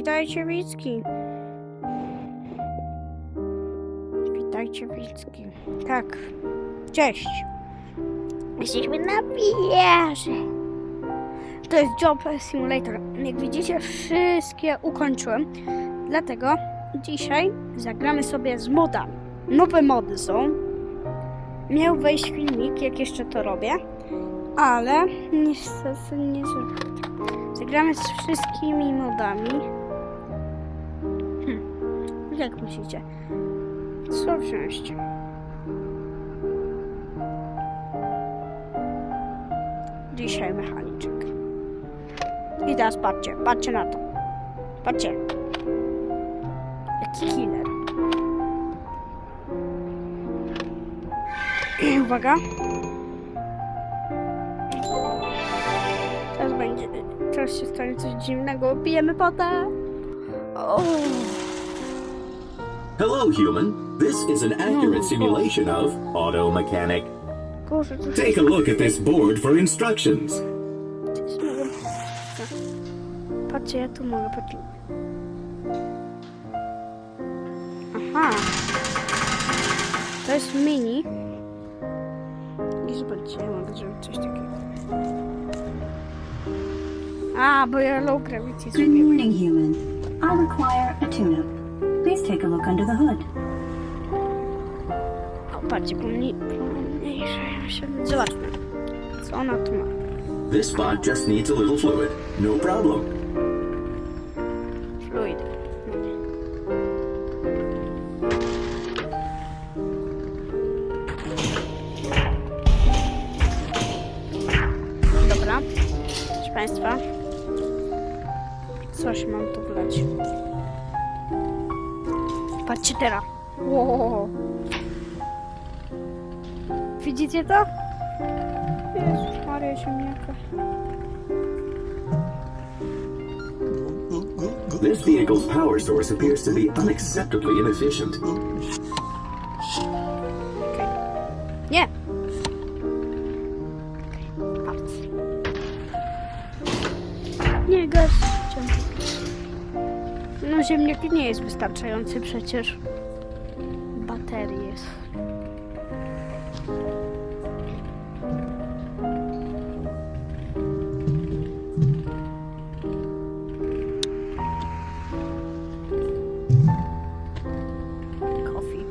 witajcie Wicki. Witajcie Wicki. Tak. Cześć. Jesteśmy na wieży. To jest Job Simulator. Jak widzicie, wszystkie ukończyłem. Dlatego dzisiaj zagramy sobie z modami. Nowe mody są. Miał wejść filmik, jak jeszcze to robię, ale niestety nie zrobię. Zagramy z wszystkimi modami. Jak myślicie? Co wziąć? Dzisiaj mechaniczek. I teraz patrzcie, patrzcie na to. Patrzcie. Jaki killer. I uwaga. Teraz będzie, teraz się stanie coś dziwnego. Pijemy potę. O, Hello, human. This is an accurate simulation of auto mechanic. Take a look at this board for instructions. jest ja tu mogę. Aha. To jest mini. I zobaczcie, ja mogę zrobić coś takiego. A, bo ja low gravity Good morning, human. I require a tune-up. Take a look under the hood. O, patrzcie, pomni- pomniejsze się. Zobaczmy, co ona tu ma. This spot just needs a little fluid. No problem. Fluid. Dobra. Proszę Państwa. Coś mam tu wlać. Patrzcie. Wow. Widzicie to? Jezus Maria. This vehicle's power source appears to be unacceptably inefficient. Nie! Ziemniak nie jest wystarczający przecież. Baterii jest. Coffee.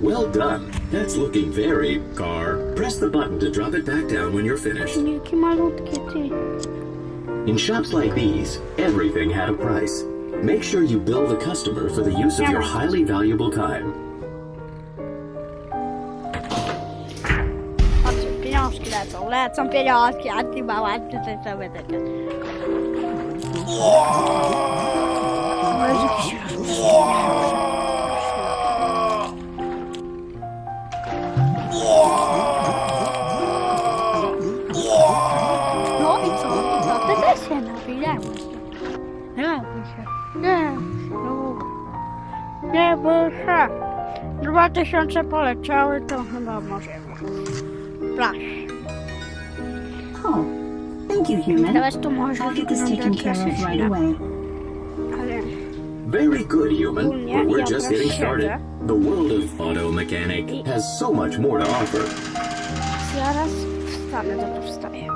Well done. That's looking very car. Press the button to drop it back down when you're finished. Jakie malutkie ty. In shops like these, everything had a price. Make sure you bill the customer for the use of your highly valuable time. Patrzcie, pieniążki lecą, lecą pieniążki, a ty ma ładnie coś sobie takie. To jakiś Nie bój się. Dwa tysiące poleciały, to chyba możemy. Plaż. Oh, thank you, human. Teraz tu może I'll get this taken care of right away. ale Very good, human. But we're just getting started. The world of auto mechanic has so much more to offer. zaraz wstanę, dobra wstaję.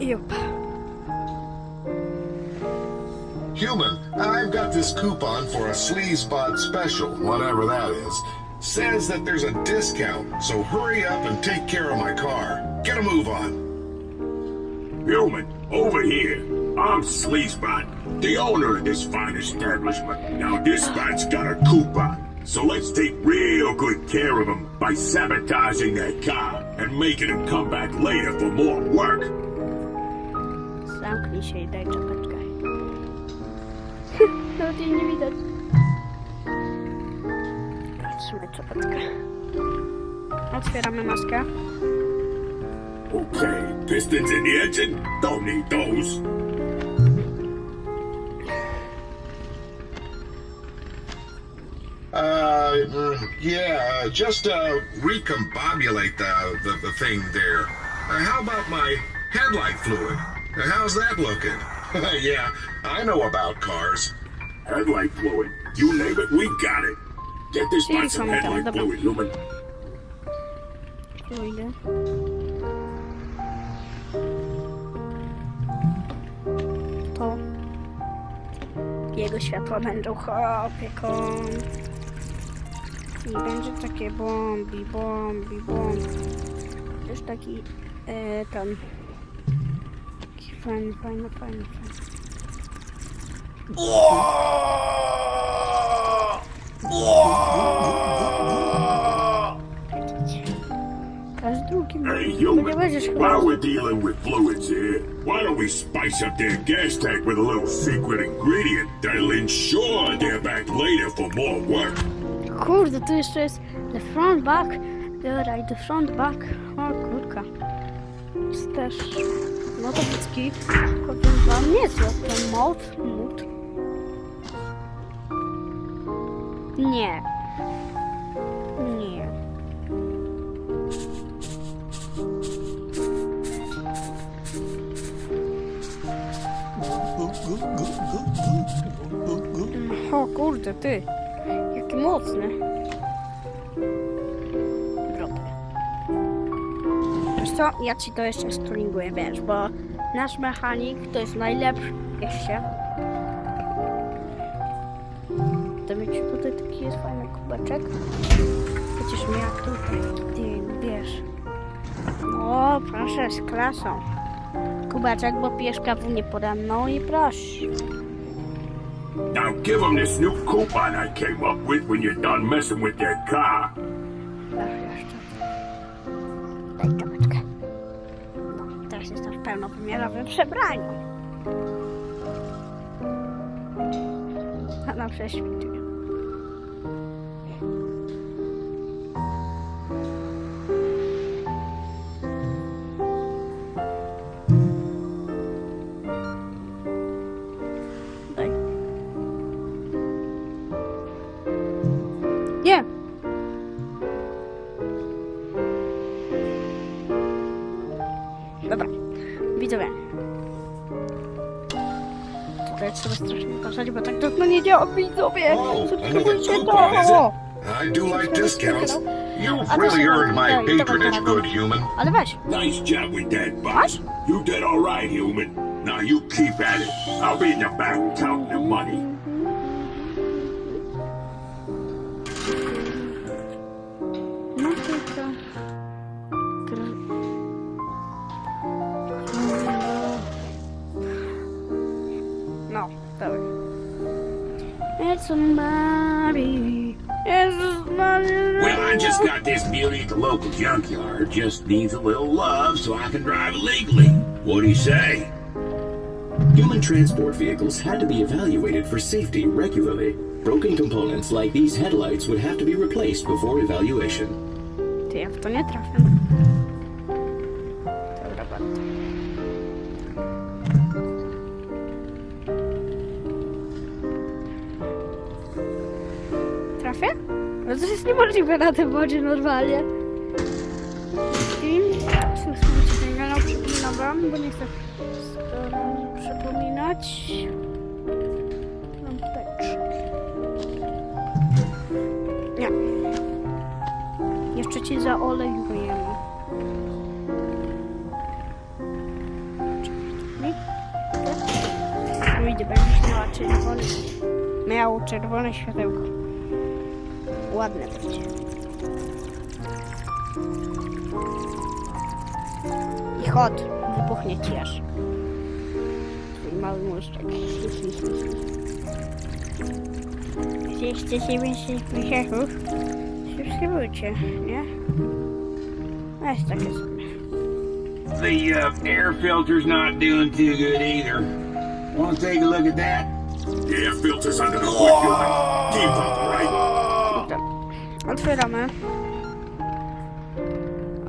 Jup. Human, I've got this coupon for a Sleazebot special, whatever that is. Says that there's a discount, so hurry up and take care of my car. Get a move on. Human, over here. I'm Sleazebot, the owner of this fine establishment. Now this spot's got a coupon, so let's take real good care of him by sabotaging that car and making him come back later for more work. Zamknij się i daj czapeczkę. Nawet jej nie widać. Trzymaj czapeczkę. Otwieramy maskę. Okay, pistons in the engine? Don't need those. Uh, yeah, uh, just uh, recombobulate the, the, the thing there. Uh, how about my Headlight fluid. How's that looking? yeah, I know about cars. Headlight fluid. You name it, we got it. Get this Czyli some pamiętam, headlight fluid, human. Pójdę. To jego światła będą opieką. I będzie takie bombi, bombi, bombi. Też taki e, ten. Taki fajny, fajny, fajny, fajny. Aż drugim. Hey, Bo nie będziesz while chyba. we're dealing with fluids here, why don't we spice up their gas tank with a little secret ingredient that'll ensure they're back later for more work? Kurde, tu jeszcze jest the front back. Dobra, i the front back. O kurka. Jest też. No to wszystki. Powiem wam niezłe. Ten mod. Mód. Nie. Nie. O kurde, ty. Jaki mocny. Dobra. Wiesz co, ja ci to jeszcze stringuję, wiesz, bo nasz mechanik to jest najlepszy w mieście. O, proszę, z klasą. Kubeczek, bo pijesz kawę nieporanną i proszę. Now give them this new coupon I came up with when you're done messing with their car. Daj czapeczkę. No, teraz jestem w pełnowymiarowym przebraniu. A na. Tak to nie działa, widzowie! Oh, another coupon, is to! it? I do like discounts. You've really earned my patronage, good human. Nice job with that, What? boss. You did all right, human. Now you keep at it. I'll be in the back counting the money. Just got this beauty at the local junkyard. Just needs a little love so I can drive it legally. What do you say? Human transport vehicles had to be evaluated for safety regularly. Broken components like these headlights would have to be replaced before evaluation. Ty, ja w to nie trafię. No to jest niemożliwe na tym wodzie normalnie. I słuchajcie, ten kanał przypominam wam, bo nie chcę razy przypominać. Lampeczki. Nie. Jeszcze cię zaolejujemy. Pójdę, będziesz miała czerwone. Miało czerwone światełko. Ładne będzie. I chodź, wybuchnie ci aż. Twój mały mózg. Jeśli chcecie więcej wyciechów, subskrybujcie, nie? A jest takie sobie. The uh, air filter's not doing too good either. Want to take a look at that? The air filter's under the hood. Keep up, right? Dobra. Otwieramy.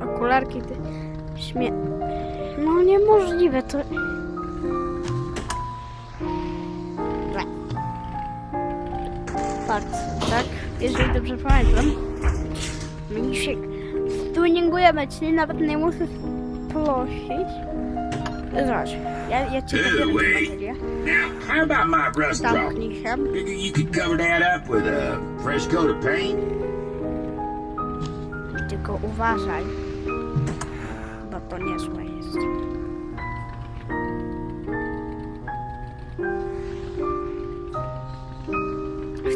Okularki ty śmie... No niemożliwe to... Patrz, tak? Jeżeli dobrze pamiętam. My się tuningujemy, czyli nawet nie muszę prosić. Zobacz, ja, ja ci Hey, pobieram tę wait. baterię. Now, how about my rust się. Figure you could cover that up with a fresh coat of paint? Tylko uważaj. Bo to niezłe jest.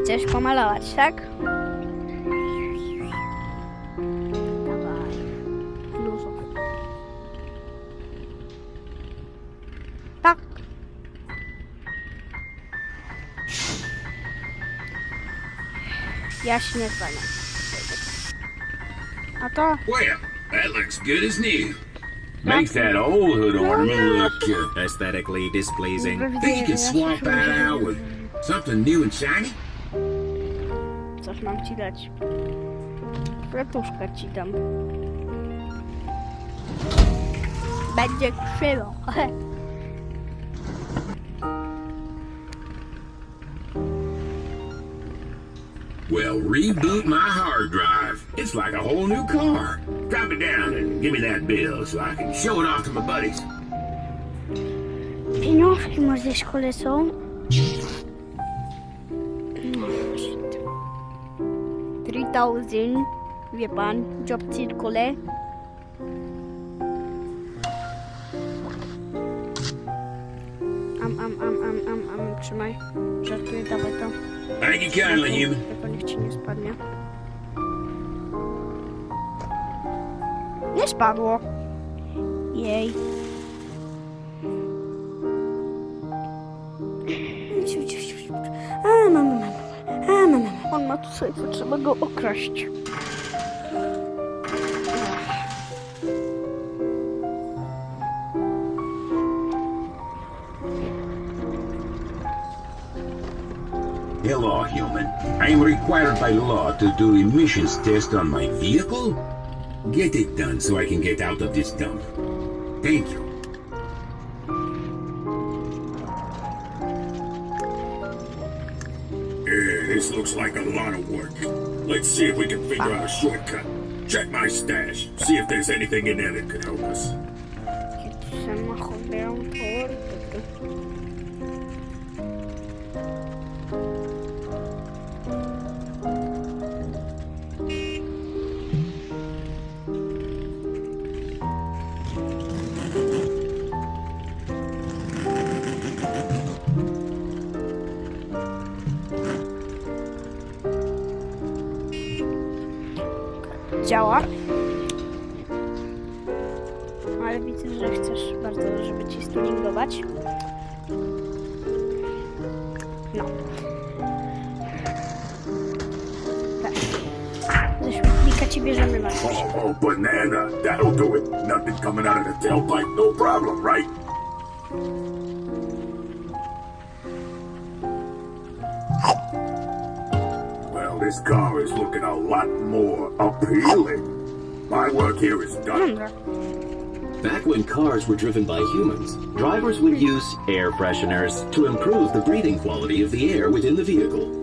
Chcesz pomalować, tak? Dawaj. Tak. Ja się nie zwalniam. A to Well, that looks good as new. Makes that old hood ornament look uh, aesthetically displeasing. Think you can swap that out with something new and shiny? Coś mam ci dać. Kwiatuszkę ci dam. Będzie krzywo. Well, reboot my hard drive. It's like a whole new car. Drop it down and give me that bill so I can show it off to my buddies. Pieniążki może w szkole są? Shit. 3000, wie pan, job circule. Am, am, am, am, am, am, trzymaj. Żartuję, dawaj to. Thank you kindly, human. Tylko niech ci nie spadnie. Nie spadło. Jej. A, mam, mam, a, mam, mam. On ma tu sobie, to trzeba go okraść. Hello, human. I am required by law to do emissions test on my vehicle. Get it done so I can get out of this dump. Thank you. Yeah, this looks like a lot of work. Let's see if we can figure out a shortcut. Check my stash. See if there's anything in there that could help us. Chcesz bardzo, żeby ci stuningować. No. Tak. Ze śmietnika ci bierzemy Oh, oh, banana. That'll do it. Nothing coming out of the tailpipe. No problem, right? Well, this car is looking a lot more appealing. My work here is done. Back when cars were driven by humans, drivers would use air fresheners to improve the breathing quality of the air within the vehicle.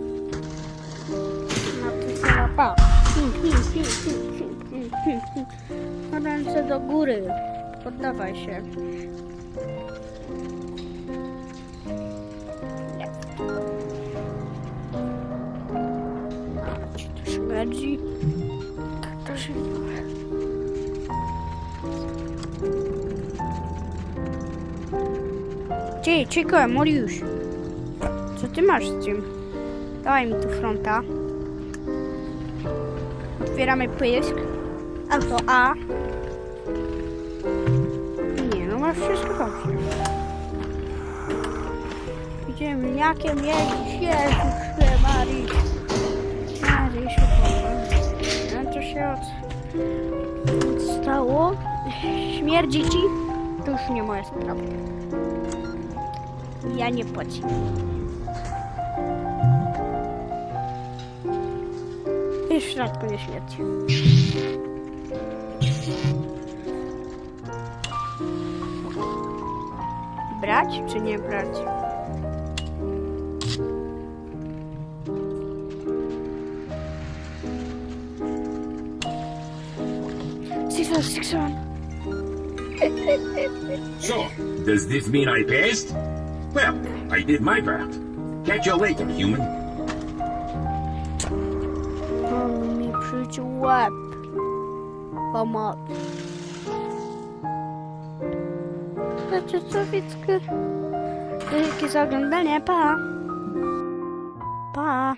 Ty, czekaj, Moriusz. Co ty masz z tym? Dawaj mi tu fronta. Otwieramy pysk. Auto A. Nie, no masz wszystko dobrze. Idziemy jakiem jeździć, Jezus. Marysiu, pomóż. No to się od... stało. Śmierdzi ci? To już nie moja sprawa. Ja nie płacę. Już w środku nie śmierci. Brać czy nie brać? Six one, six one. So, does this mean I passed? Well, I did my part. Catch you later, human. Oh, me put you up. Come up. Znaczy co, Wicku? Wielkie zaglądanie, pa! Pa!